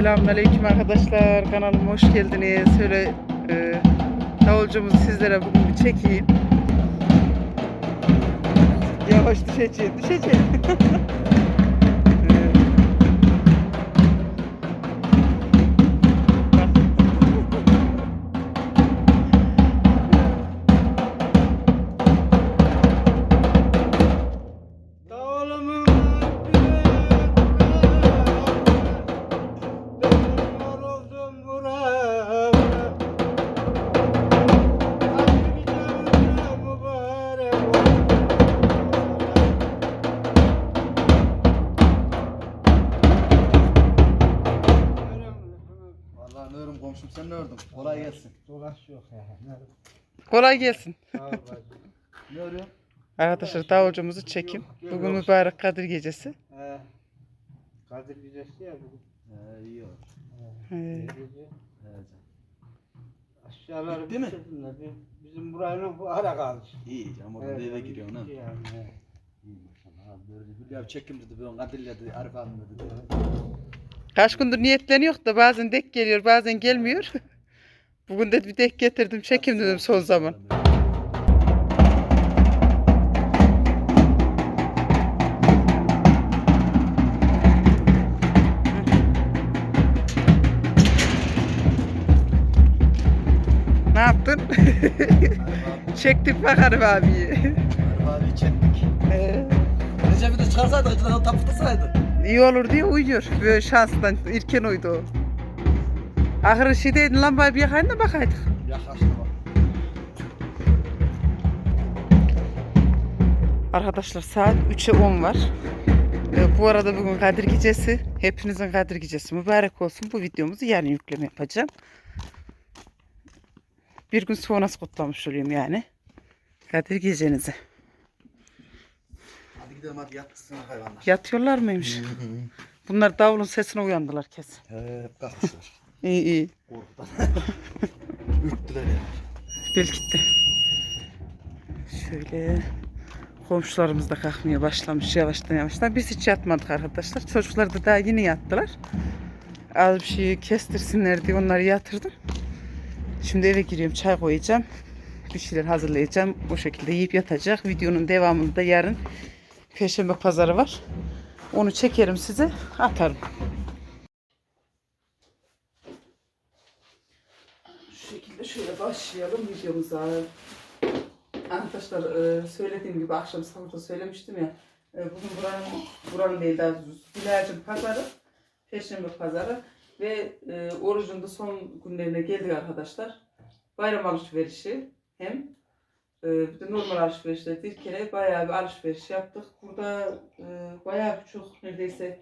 Selamünaleyküm arkadaşlar. Kanalıma hoş geldiniz. Şöyle e, davulcumuzu sizlere bugün bir çekeyim. Yavaş düşeceğim, düşeceğim. Dolaş yok ya. Kolay gelsin. Sağ ol bacım. Ne örüyorsun? Arkadaşlar davulcumuzu çekim. Bugün mübarek Kadir Gecesi. He. Kadir gecesi ya bugün. He iyi. Ee, gece. He canım. Aşağıları Bitti mi? bitirdiler. Bi- Bizim burayla bu ara kaldı. İyi canım orada Evet, eve giriyorsun ha. yani, he. Abi çekim dedi ben Kadir'le dedi Arif abim dedi. Kaç gündür niyetleniyor da bazen dek geliyor bazen gelmiyor. Bugün de bir dek getirdim çekim dedim son zaman. Ne yaptın? Çektik bakarım abiyi. Abi çektik. Ee, Recep'i de çıkarsaydık içinden tapıtasaydı. İyi olur diye uyuyor. Böyle şanstan irken uydu o. Ahırı şey değil lambayı bir yakayın da bakaydık. Yaklaştı bak. Arkadaşlar saat 3'e 10 var. Ee, bu arada bugün Kadir Gecesi. Hepinizin Kadir Gecesi mübarek olsun. Bu videomuzu yarın yükleme yapacağım. Bir gün sonra kutlamış olayım yani. Kadir Gecenizi. Hadi gidelim hadi yatsın hayvanlar. Yatıyorlar mıymış? Bunlar davulun sesine uyandılar kesin. He hep kalkmışlar. İyi iyi. Korkudan. Ürktüler ya. Belki de. Şöyle komşularımız da kalkmaya başlamış yavaştan yavaştan. Biz hiç yatmadık arkadaşlar. Çocuklar da daha yeni yattılar. Az bir şey kestirsinler diye onları yatırdım. Şimdi eve giriyorum çay koyacağım. Bir şeyler hazırlayacağım. O şekilde yiyip yatacak. Videonun devamında da yarın Perşembe pazarı var. Onu çekerim size atarım. Şekilde şöyle başlayalım videomuza. Arkadaşlar e, söylediğim gibi akşam sabahta söylemiştim ya. e, Bugün buranın, buranın değil daha. Gülercin pazarı. Perşembe pazarı. Ve e, orucun da son günlerine geldik arkadaşlar. Bayram alışverişi hem e, bir de normal alışverişte bir kere bayağı bir alışveriş yaptık. Burada e, bayağı çok neredeyse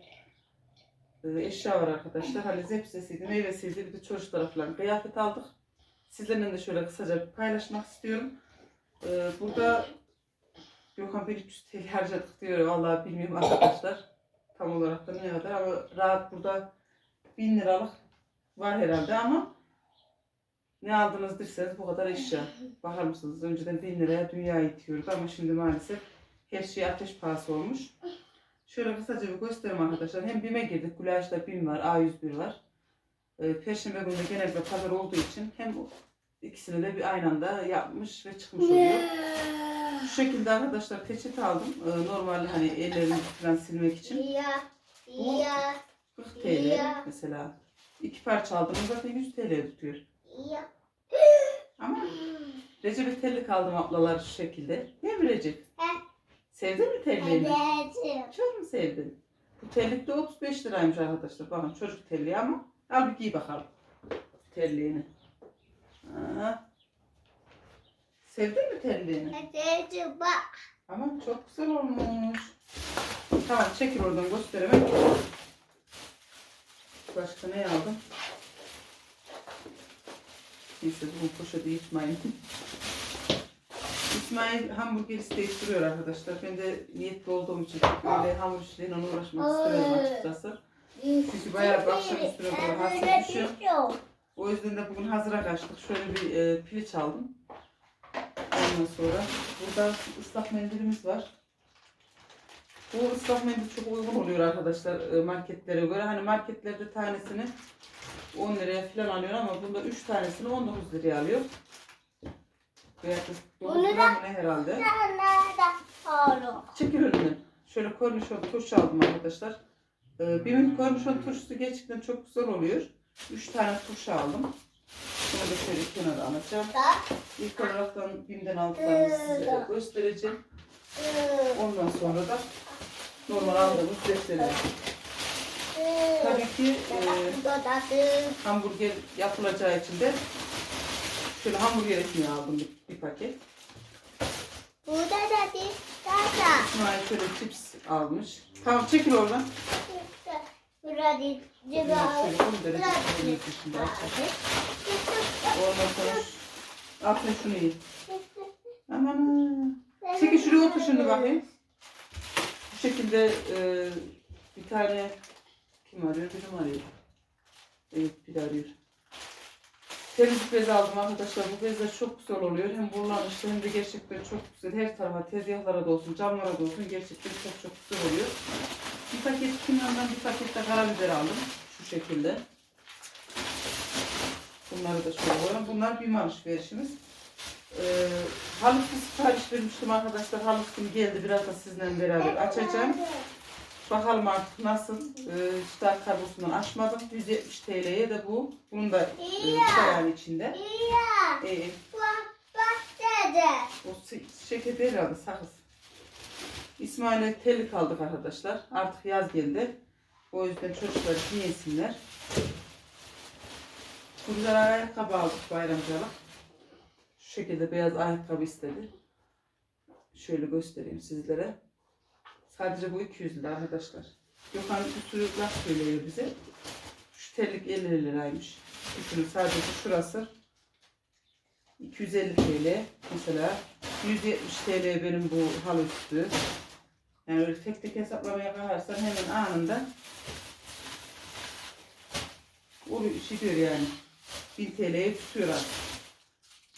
e, eşya var arkadaşlar. Hani zepsesiydi, meyvesiydi, bir de çocuklara falan kıyafet aldık. Sizlerle de şöyle kısaca paylaşmak istiyorum. Ee, burada Gökhan 1300 TL harcadık diyor. Vallahi bilmiyorum arkadaşlar. Tam olarak da ne kadar ama rahat burada 1000 liralık var herhalde ama ne aldınız derseniz bu kadar eşya. Bakar mısınız? Önceden 1000 liraya dünya itiyorduk ama şimdi maalesef her şey ateş pahası olmuş. Şöyle kısaca bir göstereyim arkadaşlar. Hem BİM'e girdik. Gülaş'ta BİM var, A101 var. Ee, Perşembe günü de genelde pazar olduğu için hem ikisini de bir aynı anda yapmış ve çıkmış oluyor. Şu şekilde arkadaşlar peçete aldım. Ee, normal hani ellerimi falan silmek için. Bu- ya, 40 TL mesela. İki parça aldım. Zaten 100 TL tutuyor. Ama Recep'e tellik aldım ablalar şu şekilde. Ne mi Recep? Sevdin mi telliğini? Evet. Çok mu sevdin? Bu terlik de 35 liraymış arkadaşlar. Bakın çocuk terliği ama al bir giy bakalım. Terliğini. Ha. Sevdin mi terliğini? Hadi bak. Ama çok güzel olmuş. Tamam çekil oradan gösteremem. Başka ne aldım? Neyse bu poşeti içmeyin. İsmail hamburger isteyip duruyor arkadaşlar. Ben de niyetli olduğum için böyle hamur işleriyle ona uğraşmak istemiyorum açıkçası. Çünkü bayağı bir akşam üstüne doğru düşüyor. O yüzden de bugün hazıra kaçtık. Şöyle bir e, piliç aldım. Ondan sonra burada ıslak mendilimiz var. Bu ıslak mendil çok uygun oluyor arkadaşlar e, marketlere göre. Hani marketlerde tanesini 10 liraya falan alıyor ama bunda 3 tanesini 19 liraya alıyor. Veya da 9 Bunu ne herhalde. Çekil önünden. Şöyle kornişon turşu aldım arkadaşlar. Ee, Bim'in kornişon turşusu gerçekten çok güzel oluyor. 3 tane turşu aldım. Bunu da şöyle kenara alacağım. Da. İlk olarak Bim'den aldıklarımı size göstereceğim. Ondan sonra da normal aldığımız defterleri. Tabii ki e, hamburger yapılacağı için de şöyle hamburger ekmeği aldım bir, bir paket. Burada da bir dada. İsmail şöyle chips almış. Tamam çekil oradan. Burada bir Bunlar cıva. şöyle 10 derece koyuyoruz şimdi açacağız. Ondan sonra altına şunu yiyin. Aman. Çekil şuraya otur şimdi bakayım. Bu şekilde e, bir tane kim arıyor? Birim arıyor. Evet biri arıyor. Temizlik bezi aldım arkadaşlar. Bu bezler çok güzel oluyor. Hem kullanışlı hem de gerçekten çok güzel. Her tarafa, tezgahlara da olsun, camlara da olsun gerçekten çok çok güzel oluyor. Bir paket kimyondan bir paket de karabiber aldım. Şu şekilde. Bunları da şöyle koyalım. Bunlar bir alışverişimiz. Ee, haluslu sipariş vermiştim arkadaşlar. Halusum geldi. Biraz da sizinle beraber açacağım. Bakalım artık nasıl. Ee, Star kargosundan açmadım. 170 TL'ye de bu. Bunun da e, içinde. İyi. Ee, Bak bak dede. o şeker değil herhalde sakız. İsmail'e tellik aldık arkadaşlar. Artık yaz geldi. O yüzden çocuklar giyinsinler. Bunlara ayakkabı aldık bayramcalık. Şu şekilde beyaz ayakkabı istedi. Şöyle göstereyim sizlere. Sadece bu 200 lira arkadaşlar. Gökhan bir sürü laf söylüyor bize. Şu terlik 50 liraymış. Düşünün sadece şurası 250 TL mesela 170 TL benim bu halı üstü. Yani öyle tek tek hesaplamaya kalkarsan hemen anında o şey diyor yani 1000 TL'ye tutuyor artık.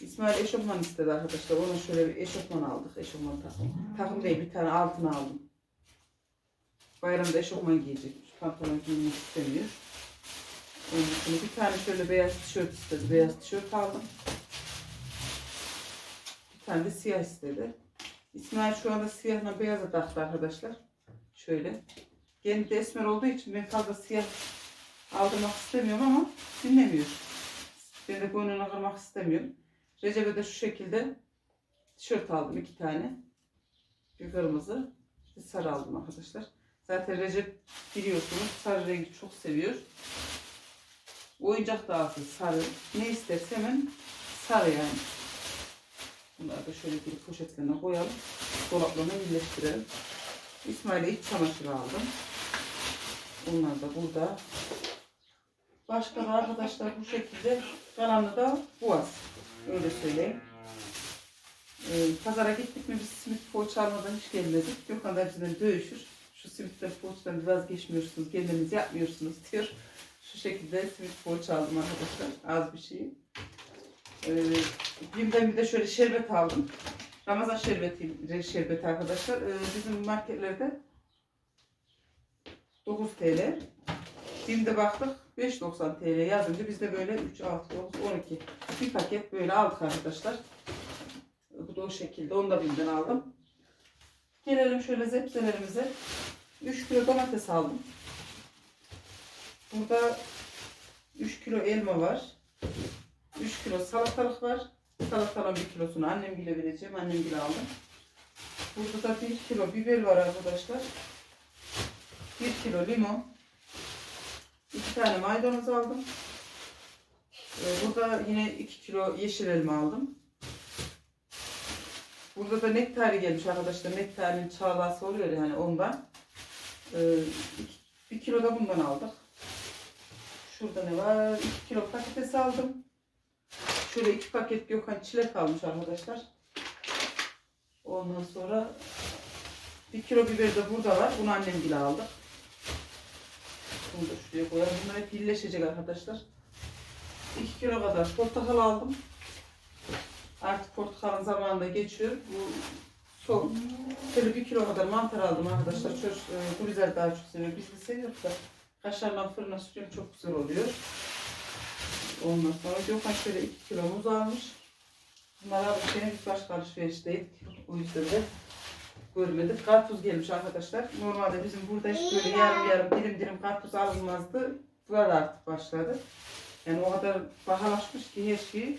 İsmail eşofman istedi arkadaşlar. Ona şöyle bir eşofman aldık. Eşofman takım. Takım değil bir tane altına aldım. Bayramda eşofman giyecek. Pantolon giymek istemiyor. İçin bir tane şöyle beyaz tişört istedi. Beyaz tişört aldım. Bir tane de siyah istedi. İsmail şu anda siyahla beyaza taktı arkadaşlar. Şöyle. Kendi de esmer olduğu için ben fazla siyah aldırmak istemiyorum ama dinlemiyor. Ben de gönlünü kırmak istemiyorum. Recep'e de şu şekilde tişört aldım iki tane. Bir kırmızı, bir sarı aldım arkadaşlar. Zaten Recep biliyorsunuz sarı rengi çok seviyor. Oyuncak dağıtı sarı. Ne isterse hemen sarı yani. Bunları da şöyle bir poşetlerine koyalım. Dolaplarına birleştirelim. İsmail'e iç çamaşırı aldım. Bunlar da burada. Başka da arkadaşlar bu şekilde kalanı da boğaz. Öyle söyleyeyim. Ee, pazara gittik mi biz simit poğaça almadan hiç gelmedik. Gökhan da bizden dövüşür. Şu simitten poğaçadan vazgeçmiyorsunuz, kendiniz yapmıyorsunuz diyor. Şu şekilde simit poğaça aldım arkadaşlar. Az bir şey. Ee, Bim'den bir de şöyle şerbet aldım. Ramazan şerbeti, şerbeti arkadaşlar. Ee, bizim marketlerde 9 TL. Bim'de baktık 5.90 TL yazınca biz de böyle 3, 6, 9, 12 bir paket böyle aldık arkadaşlar. Bu da o şekilde. Onu da Bim'den aldım. Gelelim şöyle zepselerimize. 3 kilo domates aldım. Burada 3 kilo elma var. 3 kilo salatalık var. Salatalığın 1 kilosunu annem bile vereceğim. Annem bile aldım. Burada da 1 kilo biber var arkadaşlar. 1 kilo limon. 2 tane maydanoz aldım. Ee, Burada yine 2 kilo yeşil elma aldım. Burada da nektari gelmiş arkadaşlar. Nektarinin çağlası oluyor yani ondan. Ee, 1 kilo da bundan aldık. Şurada ne var? 2 kilo patates aldım. Şöyle iki paket Gökhan çilek almış arkadaşlar. Ondan sonra bir kilo biber de burada var. Bunu annem bile aldı. Bunu da şuraya koyalım. Bunlar hep birleşecek arkadaşlar. 2 kilo kadar portakal aldım. Artık portakalın zamanı da geçiyor. Bu Son. Şöyle bir kilo kadar mantar aldım arkadaşlar. Çocuk, e, Gülizar daha çok seviyor. Biz de seviyoruz da. Kaşarla fırına sürüyorum çok güzel oluyor. Ondan sonra Gökhan şöyle 2 kilo muz almış. Bunları alıp sene biz başka alışverişteydik. O yüzden de görmedik. Karpuz gelmiş arkadaşlar. Normalde bizim burada hiç böyle yarım yarım dilim dilim karpuz alınmazdı. Burada artık başladı. Yani o kadar pahalaşmış ki her şey.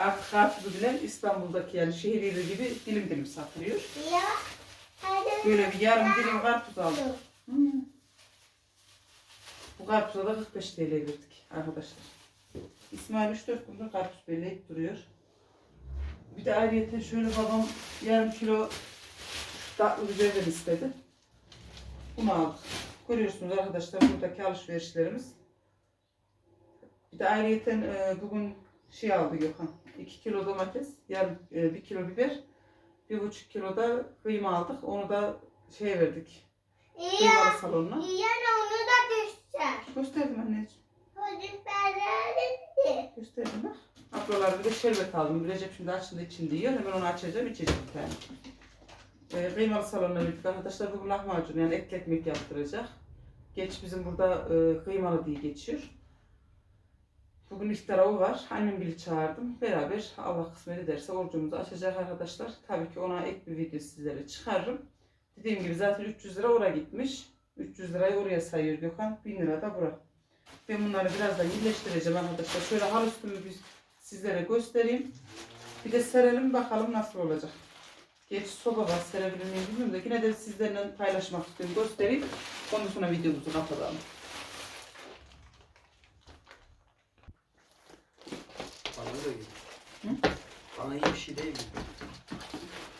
Artık karpuzu bile İstanbul'daki yani şehir yeri gibi dilim dilim satılıyor. Böyle bir yarım dilim karpuz aldım. Hmm. Bu karpuza da 45 TL verdik arkadaşlar. İsmail 3-4 gündür karpuz belleyip duruyor. Bir de ayrıca şöyle babam yarım kilo tatlı biberden istedi. Bunu aldık. Görüyorsunuz arkadaşlar buradaki alışverişlerimiz. Bir de ayrıca e, bugün şey aldı Gökhan. 2 kilo domates, yarım e, 1 kilo biber, 1,5 kilo da kıyma aldık. Onu da şeye verdik. Kıymalı salonuna. Yani onu da düşecek. Gösterdim anneciğim. Çocuklar Gösterdim bak. Ablalar bir de şerbet aldım. Recep şimdi açında içinde yiyor. Hemen onu açacağım içeceğim bir tane. Ee, kıymalı salonuna gittik arkadaşlar. Bugün lahmacun yani etli ekmek yaptıracak. Geç bizim burada e, kıymalı diye geçiyor. Bugün iftara o var. Annem bile çağırdım. Beraber Allah kısmet ederse orucumuzu açacak arkadaşlar. Tabii ki ona ek bir video sizlere çıkarırım. Dediğim gibi zaten 300 lira oraya gitmiş. 300 lirayı oraya sayıyor Gökhan. 1000 lira da bura. Ben bunları birazdan birleştireceğim arkadaşlar. Şöyle hal üstümü bir sizlere göstereyim. Bir de serelim bakalım nasıl olacak. Geç soba var serebilir miyim bilmiyorum da yine de sizlerle paylaşmak istiyorum. Göstereyim. Ondan sonra videomuzu kapatalım. Bana da gibi. Hı? Bana iyi bir şey değil mi?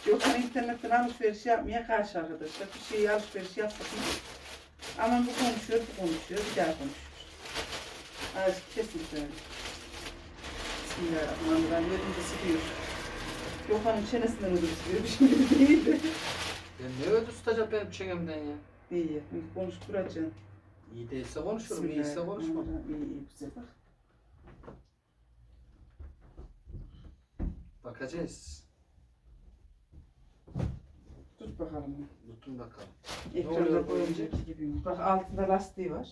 Gökhan internetten alışveriş yapmaya karşı arkadaşlar. Bir şey alışveriş yaptık mı? Ama bu konuşuyor, bu konuşuyor, bir daha konuşuyor. Azıcık kesin söyle. Bismillahirrahmanirrahim. Önünde sıkıyor. Gökhan'ın çenesinden ödü sıkıyor. Bir şey değil de. Ya ne ödü tutacak benim çenemden ya? İyi ya. Konuşturacaksın. İyi değilse konuşurum, iyiyse konuşmam. İyi iyi güzel bak. Bakacağız. Tut bakalım. Tutun bakalım. Ekranda koyunca gibi. Bak altında lastiği var.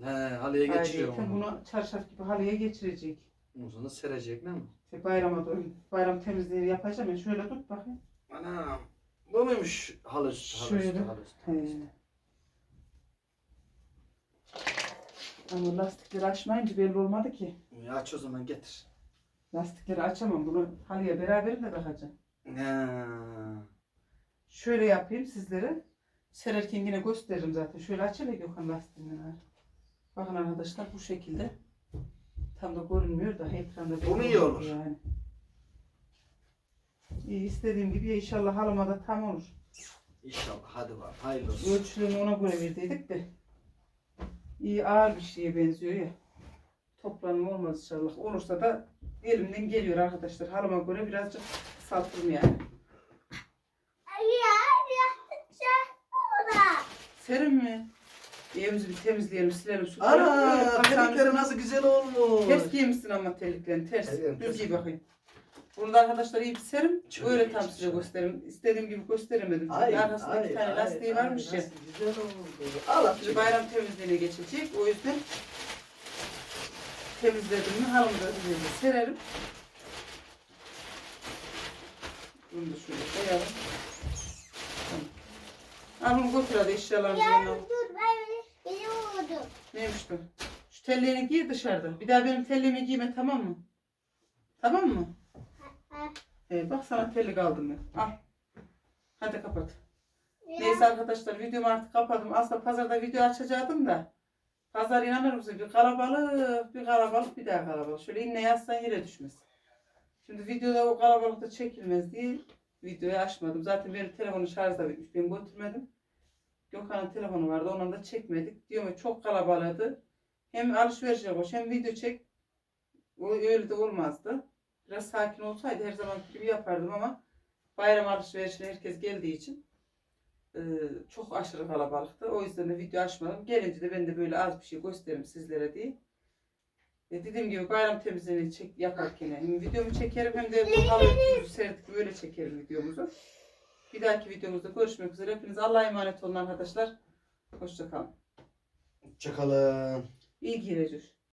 He, halıya geçiriyorum Ayrıca onu. bunu çarşaf gibi halıya geçirecek. Ondan sonra serecek ne mi? İşte bayrama doğru. Bayram temizliğini yapacağım. ya. Şöyle tut bakayım. Anam. Bu muymuş halı üstü, halı üstü, Şöyle. halı üstü, He. Ama lastikleri açmayınca belli olmadı ki. Ya aç o zaman getir. Lastikleri açamam. Bunu halıya beraber de bakacağım. He. Şöyle yapayım sizlere. Sererken yine gösteririm zaten. Şöyle açayım Gökhan lastiğini. ha. Bakın arkadaşlar bu şekilde. Tam da görünmüyor da ekranda. Bu mu iyi olur? Yani. İyi istediğim gibi inşallah halıma da tam olur. İnşallah hadi var. Hayırlı olsun. Ölçülerini ona göre verdiydik de. İyi ağır bir şeye benziyor ya. Toplanım olmaz inşallah. Olursa da elimden geliyor arkadaşlar. Halıma göre birazcık kısaltırım yani. Ya. Serin mi? Evimizi bir temizleyelim, silelim. Şu Ana, petekleri nasıl güzel olmuş. Ters giymişsin ama terliklerini ters. Evet, Düz giy bakayım. Bunu da arkadaşlar iyi bir serim. Çok Öyle tam size iyi. gösteririm. İstediğim gibi gösteremedim. Ay, Arkasında ay, iki tane ay, lastiği ay, varmış ya. nasıl Güzel oldu. Allah bayram temizliğine geçecek. O yüzden temizledim mi halımı da üzerine sererim. Bunu da şöyle koyalım. Tamam. Al bunu götür hadi eşyalarımızı Ya yanına. dur ben biliyordum. Neymiş bu? Şu tellerini giy dışarıda. Bir daha benim tellimi giyme tamam mı? Tamam mı? Evet, bak sana tellik aldım ben. Al. Hadi kapat. Ya. Neyse arkadaşlar videomu artık kapadım. Aslında pazarda video açacaktım da. Pazar inanır mısın? Bir kalabalık, bir kalabalık, bir daha kalabalık. Şöyle inne yazsan yere düşmez. Şimdi videoda o kalabalıkta çekilmez diye videoyu açmadım. Zaten benim telefonum şarjda bitmiş. Ben götürmedim. Gökhan'ın telefonu vardı. Ondan da çekmedik. Diyorum ya çok kalabalıktı. Hem alışverişe koş hem video çek. O öyle de olmazdı. Biraz sakin olsaydı her zaman gibi yapardım ama bayram alışverişine herkes geldiği için e, çok aşırı kalabalıktı. O yüzden de video açmadım. Gelince de ben de böyle az bir şey gösteririm sizlere diye. E, dediğim gibi bayram temizliğini çek, yaparken hem videomu çekerim hem de bu halı serdik böyle çekerim videomuzu. Bir dahaki videomuzda görüşmek üzere. Hepiniz Allah'a emanet olun arkadaşlar. Hoşçakalın. Çakalın. İyi girecek.